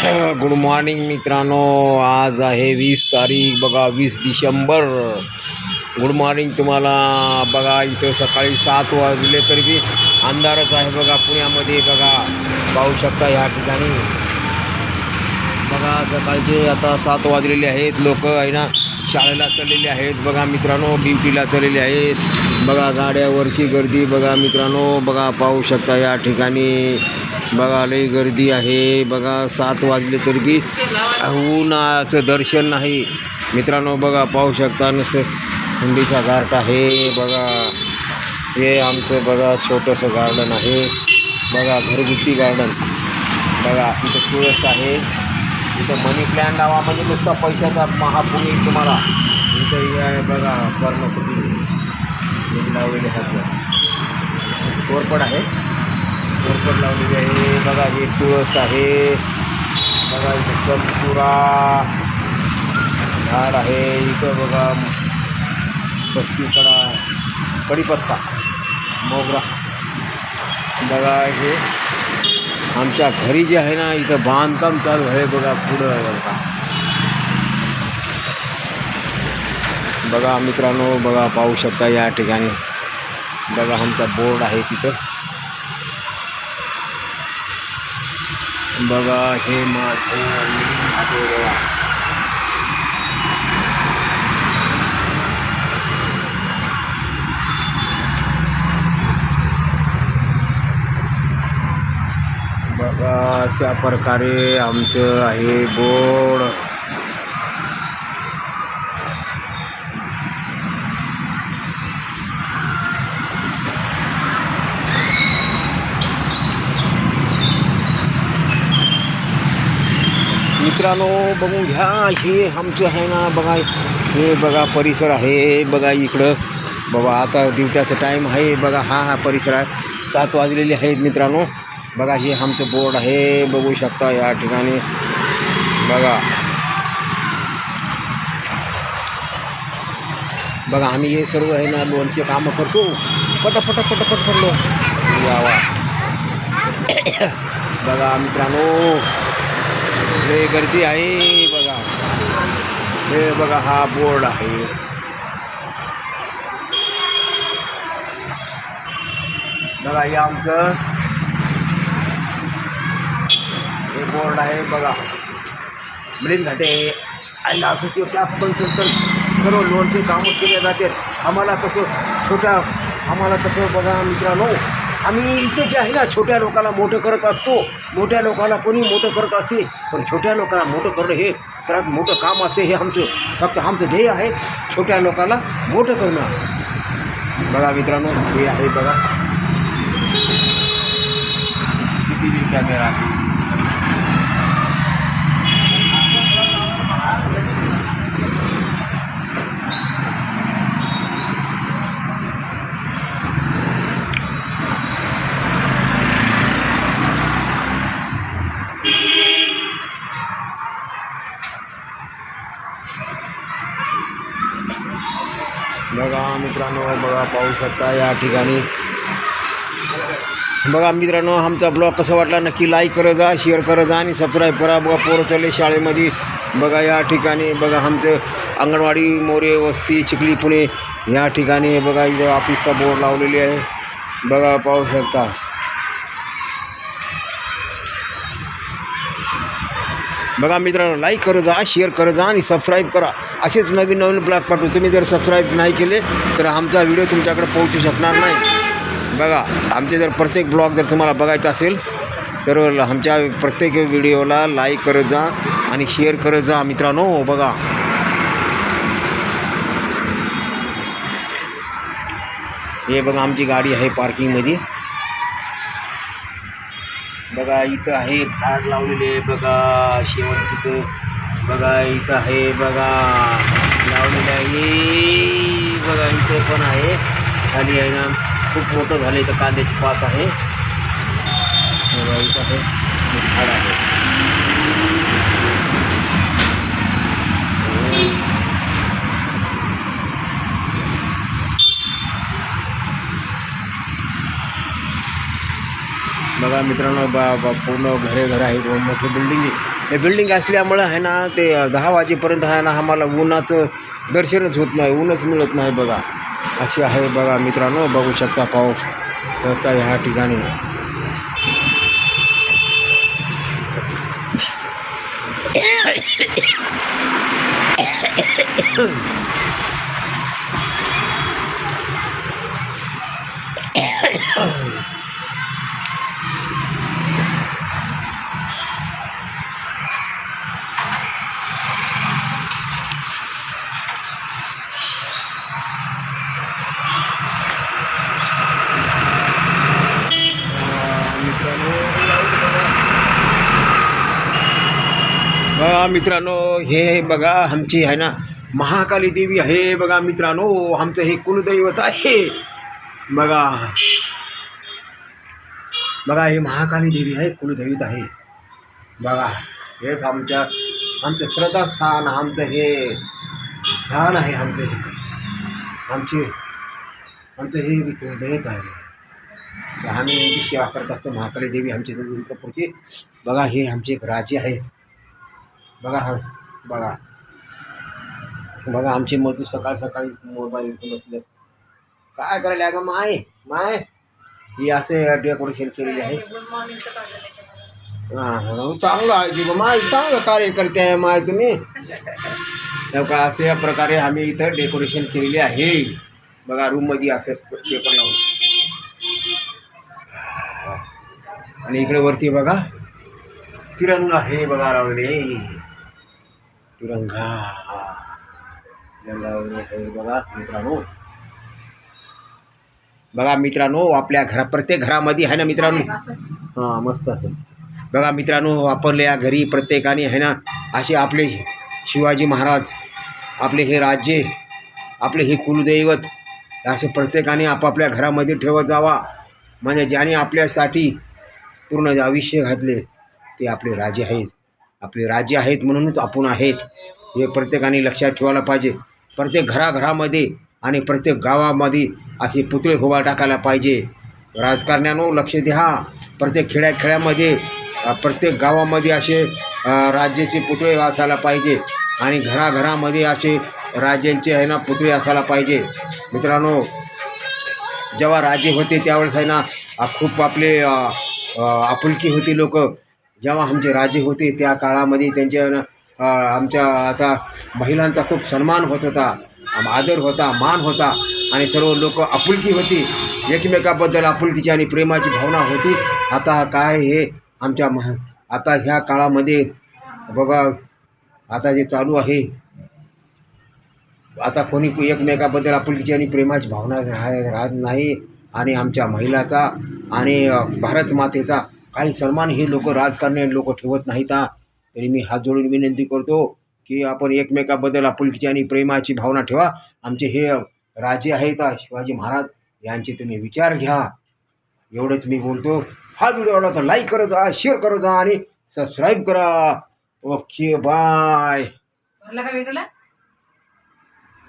Good morning मित्रांनो. आज आहे वीस तारीख बघा वीस डिसेंबर. गुड मॉर्निंग तुम्हाला. बघा इथं सकाळी सात वाजले तरी बी अंधारच आहे बघा पुण्यामध्ये बघा. पाहू शकता ह्या ठिकाणी. बघा सकाळचे आता सात वाजलेले आहेत. लोक आहे ना शाळेला चाललेले आहेत. बघा मित्रांनो ड्युटीला चाललेले आहेत. बघा गाड्यावरची गर्दी. बघा मित्रांनो बघा पाहू शकता या ठिकाणी. बघा लई गर्दी आहे. बघा सात वाजले तरी बी उन्हाचं दर्शन नाही. मित्रांनो बघा पाहू शकता नुसतं थंडीचा घाट आहे. बघा हे आमचं बघा छोटंसं गार्डन आहे. बघा घरगुती गार्डन. बघा इथं तुळस आहे. इथं मनी प्लॅन लावा म्हणजे नुसता पैशाचा महापूर येईल तुम्हाला. इथं हे आहे बघा कर्णकुटी. हे लावलेले आहेत कोरपड आहे. कोरपड लावलेली आहे. बघा हे तुळस आहे. बघा इथं चंपुरा झाड आहे. इथं बघा कडा कढीपत्ता मोगरा. बघा हे आमच्या घरी जे आहे ना, इथं बांधकाम चालू आहे बघा पुढं. बघा बघा मित्रांनो, बघा पाहू शकता या ठिकाणी. बघा आमचा बोर्ड आहे तिथं. बघा हे बघा अशा प्रकारे आमचं आहे बोर्ड. मित्रांनो बघून घ्या हे आमचं आहे ना बघा हे बघा परिसर आहे बघा इकडं. बाबा आता दिवसाचा टाईम आहे बघा हा हा परिसर आहे. सात वाजलेले आहेत मित्रांनो. बघा हे आमचं बोर्ड आहे बघू शकता या ठिकाणी. बघा. बघा आम्ही हे सर्व आहे ना लोनचे कामं करतो. पटापट पटापट करलो यावा बघा मित्रांनो. हे गर्दी आहे बघा. हे बघा हा बोर्ड आहे. बघा हे आमचं हे बोर्ड आहे बघा. मिलिंद घाटे. आणि असोसिएट क्लास कन्सल्टंट सर्व लोनचे कामं केले जाते. आम्हाला कसं छोट्या आम्हाला कसं बघा मित्रांनो आम्ही इथं जे आहे ना छोट्या लोकांना मोठं करत असतो. मोठ्या लोकांना कोणी मोठं करत असते पण छोट्या लोकांना मोठं करणं हे सर्वात मोठं काम असते. हे आमचं फक्त आमचं ध्येय आहे छोट्या लोकांना मोठं करणं. बघा मित्रांनो हे आहे बघा. C C T V camera बघा मित्रांनो बघा पाहू शकता या ठिकाणी. बघा मित्रांनो आमचा ब्लॉग कसा वाटला नक्की लाईक करत जा शेअर करत जा आणि सबस्क्राईब करा. बघा पोरं चालले शाळेमध्ये. बघा या ठिकाणी बघा आमचं अंगणवाडी मोरे वस्ती चिखली पुणे या ठिकाणी बघा इथं ऑफिसचा बोर्ड लावलेली आहे. बघा पाहू शकता. बघा मित्रांनो लाईक करत जा शेअर करत जा आणि सबस्क्राईब करा. असेच नवीन नवीन ब्लॉग पाठवू. तुम्ही जर सबस्क्राईब नाही केले तर आमचा व्हिडिओ तुमच्याकडे पोहोचू शकणार नाही. बघा आमचे जर प्रत्येक ब्लॉग जर तुम्हाला बघायचा असेल तर आमच्या प्रत्येक व्हिडिओला लाईक करत जा आणि शेअर करत जा मित्रांनो. बघा. हे बघा आमची गाडी आहे पार्किंगमध्ये बघा इथं आहे झाड लावलेले बघा. शेवंतीचं बघा इथं आहे बघा. लावलेलं आहे. बघा इथं पण आहे. खाली आहे ना खूप मोठं झालं इथं कांद्याची पात आहे. बघा इथं आहे. झाड आहे. बघा मित्रांनो बा बा पूर्ण घरे घर आहेत व मोठी बिल्डिंग आहे. हे बिल्डिंग असल्यामुळं आहे ना ते दहा वाजेपर्यंत आहे ना आम्हाला उन्हाचं दर्शनच होत नाही ऊनच मिळत नाही बघा. अशी आहे बघा मित्रांनो बघू शकता पाऊस करता ह्या ठिकाणी. मित्रांनो हे बघा आमची आहे ना महाकाली देवी आहे. बघा मित्रांनो आमचं हे कुलदैवत आहे. बघा. बघा हे महाकाली देवी आहे कुलदैवत आहे. बघा हेच आमच्या आमचं श्रद्धास्थान आमचं हे स्थान आहे आमचं हे. आमचे आमचं हे कुलदैवत आहे. आम्ही यांची सेवा करत असतो महाकाली देवी आमचे दुर्गापूरचे बघा हे आमचे एक राजे आहेत. बघा हा बघा. बघा आमचे मधू सकाळ सकाळी मोबाईल घेऊन बसलेत काय करायला अगं माय? माय? ही असे डेकोरेशन केलेली आहे. हां चांगलं आहे की बा, माय चांगलं कार्य करते आहे माय तुम्ही. हे बघा असे या प्रकारे आम्ही इथं डेकोरेशन केलेले आहे. बघा रूममध्ये असं पेपर लावून. आणि इकडे वरती बघा तिरंगा आहे बघा लावले तिरंगा बघा मित्रांनो बघा मित्रांनो आपल्या घरा प्रत्येक घरामध्ये आहे ना मित्रांनो हां मस्त बघा मित्रांनो वापरल्या घरी प्रत्येकाने आहे ना असे आपले शिवाजी महाराज आपले हे राज्य आपले हे कुलदैवत असे प्रत्येकाने आपापल्या घरामध्ये ठेवत जावा म्हणजे ज्याने आपल्यासाठी पूर्ण आयुष्य घातले ते आपले राजे आहेत आपले राजे आहेत म्हणूनच आपण आहेत. हे प्रत्येकाने लक्षात ठेवायला पाहिजे. प्रत्येक घराघरामध्ये आणि प्रत्येक गावामध्ये असे पुतळे उभा टाकायला पाहिजे. राजकारण्यानं लक्ष द्या. प्रत्येक खेड्या खेड्यामध्ये प्रत्येक गावामध्ये असे राज्याचे पुतळे असायला पाहिजे. आणि घराघरामध्ये असे राज्यांचे आहे ना पुतळे असायला पाहिजे. मित्रांनो जेव्हा राजे होते त्यावेळेस आहे ना खूप आपले आपुलकी होती लोक. जेव्हा आमचे राजे होते त्या काळामध्ये त्यांच्या आमच्या आता महिलांचा खूप सन्मान होत होता आदर होता मान होता आणि सर्व लोक आपुलकी होती. एकमेकाबद्दल आपुलकीची आणि प्रेमाची भावना होती. आता काय हे आमच्या मह आता ह्या काळामध्ये बघा आता जे चालू आहे आता कोणी एकमेकाबद्दल आपुलकीची आणि प्रेमाची भावना राहत नाही. आणि आमच्या महिलाचा आणि भारत मातेचा काही सन्मान हे लोक राजकारणी लोक ठेवत नाहीत तरी मी हात जोडून विनंती करतो की आपण एकमेकाबद्दल आपुलकीची आणि प्रेमाची भावना ठेवा. आमचे हे राजे आहेत शिवाजी महाराज यांचे तुम्ही विचार घ्या. एवढंच मी बोलतो. हा व्हिडिओ आवडला तर लाईक करत जा शेअर करत जा आणि सबस्क्राईब करा. ओके बाय का